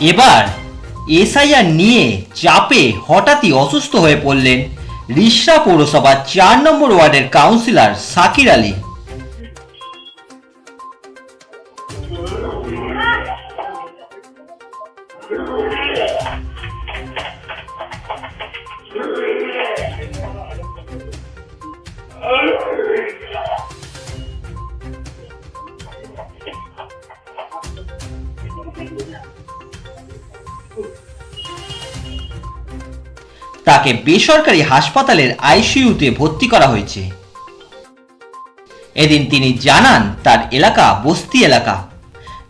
এবার এসআইআর নিয়ে চাপে হঠাৎই অসুস্থ হয়ে পড়লেন রিষড়া পৌরসভার চার নম্বর ওয়ার্ডের কাউন্সিলর সাকির আলী। তাকে বেসরকারি হাসপাতালের আইসিইউতে ভর্তি করা হয়েছে। এদিন তিনি জানান, তার এলাকা বস্তি এলাকা।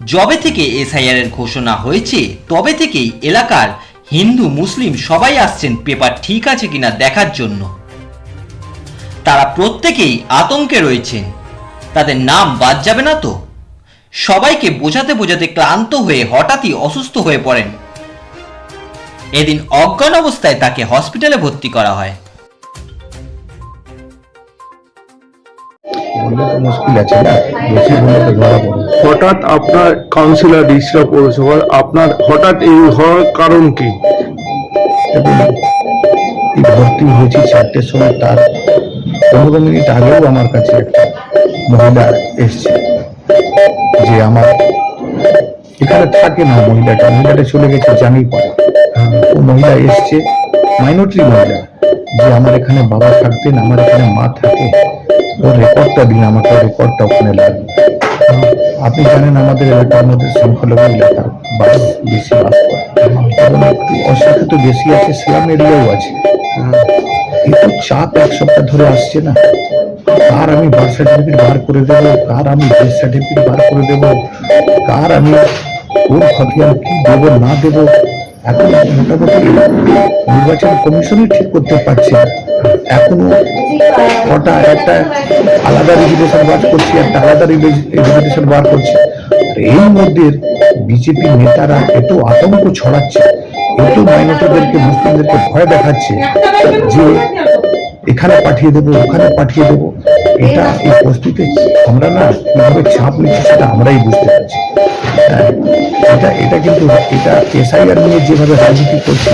যবে থেকে এসআইআর এর ঘোষণা হয়েছে, তবে থেকেই এলাকার হিন্দু, মুসলিম সবাই আসছেন পেপার ঠিক আছে কিনা দেখার জন্য। তারা প্রত্যেকেই আতঙ্কে রয়েছেন। তাদের নাম বাদ যাবে না তো? সবাইকে বোঝাতে বোঝাতে ক্লান্ত হয়ে হঠাৎই অসুস্থ হয়ে পড়েন। এদিন অজ্ঞান অবস্থায় তাকে হসপিটালে ভর্তি করা হয়। হঠাৎ আপনার কাউন্সিলর রিসরা পৌরসভার আপনার হঠাৎ এই হওয়ার কারণ কি? ভর্তি হয়েছি চারটের সময় তার পনেরো মিনিট আগেও আমার কাছে একটা মহিলা এসছে যে আমার এখানে থাকে না, মহিলাটা। মহিলাটা চলে গেছে জানি পরে ও মহিলা এসছে মাইনরিটি মহিলা, যে আমার এখানে বাবা থাকতেন, আমার এখানে মা থাকে, ওর রেকর্ডটা দিন, আমাকে রেকর্ডটা ওখানে লাগবে। আপনি জানেন আমাদের এলাকার মধ্যে সংখ্যালঘু এলাকা, বাস বেশি বাস করে। এবং অশিক্ষিত বেশি আছে স্লাম এরিয়াও আছে। কিন্তু চাপ এক সপ্তাহ ধরে আসছে না। কার আমি বার্থ সার্টিফিকেট বার করে দেব? কার আমি ডেথ সার্টিফিকেট বার করে দেবো? কার আমি কোন খতিয়ান কি দেব, না দেব, এখন মোটামুটি নির্বাচন কমিশনই ঠিক করতে পারছে। এখনও কটা একটা আলাদা রেজিস্ট্রেশন বার করছি, একটা আলাদা রেজিস্ট্রেশন বার করছি। এই মধ্যে বিজেপি নেতারা এত আতঙ্ক ছড়াচ্ছে, এত মাইনরিটিদেরকে, মুসলিমদেরকে ভয় দেখাচ্ছে যে এখানে পাঠিয়ে দেবো, ওখানে পাঠিয়ে দেবো। এটা এই পরিস্থিতি আমরা না কীভাবে চাপ নিচ্ছি সেটা আমরাই বুঝতে পারছি। এটা এটা কিন্তু, এটা এসআইআর নিয়ে যেভাবে রাজনীতি করছে,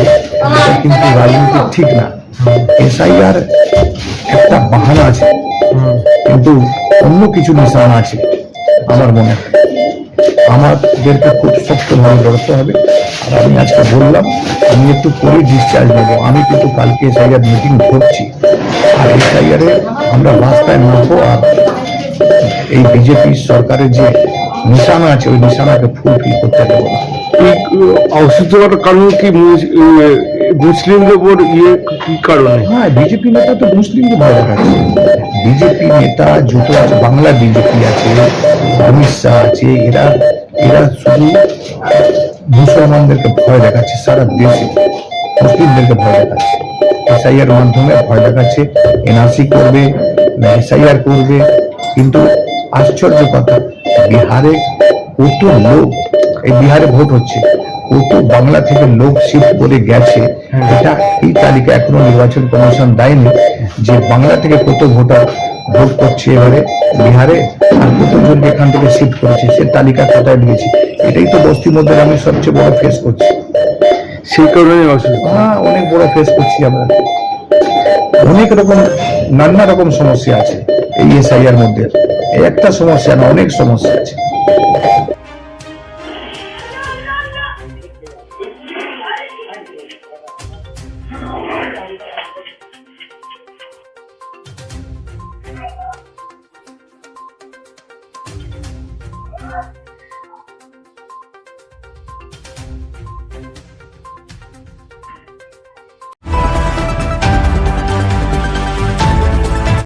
এটা কিন্তু রাজনীতি ঠিক না। এসআইআর একটা বাহানা আছে, কিন্তু অন্য কিছু নিশানা আছে, আমার মনে হয়। আমাদেরকে খুব শক্তভাবে লড়তে হবে। আর আমি আজকে বললাম, আমি একটু পরে ডিসচার্জ নেব। আমি কিন্তু কালকে এসআইআর মিটিং ধরছি। আর এসআইআরে আমরা রাস্তায় নামবো, আর এই বিজেপি সরকারের যে নিশানা আছে ওই নিশানাকে ফুলফিল করতে দেবো না অসুস্থ হওয়ার কারণ কি মুসলিমদের উপর ইয়ে কি কারণে? হ্যাঁ বিজেপি নেতা তো মুসলিমকে ভয় দেখাচ্ছে বিজেপি নেতা যত আছে বাংলা বিজেপি আছে অমিত শাহ আছে এরা এরা শুধু মুসলমানদেরকে ভয় দেখাচ্ছে সারা দেশে মুসলিমদেরকে ভয় দেখাচ্ছে। এসআইআর মাধ্যমে ভয় দেখাচ্ছে এনআরসি করবে এসআইআর করবে কিন্তু আশ্চর্য কথা। বিহারে কত লোক এই বিহারে ভোট হচ্ছে কত বাংলা থেকে লোক শিফট করে গেছে এটা এই তালিকা এখনও নির্বাচন কমিশন দেয়নি যে বাংলা থেকে কত ভোটার ভোট করছে এবারে বিহারে আর কতজন এখান থেকে শিফট করেছে সে তালিকা কোথায় দিয়েছি? এটাই তো বস্তির মধ্যে আমি সবচেয়ে বড় ফেস করছি। সেই কারণে হ্যাঁ অনেক বড় ফেস করছি আমরা। অনেক রকম, নানা রকম সমস্যা আছে এই এসআইআর মধ্যে। একটা সমস্যা না, অনেক সমস্যা আছে।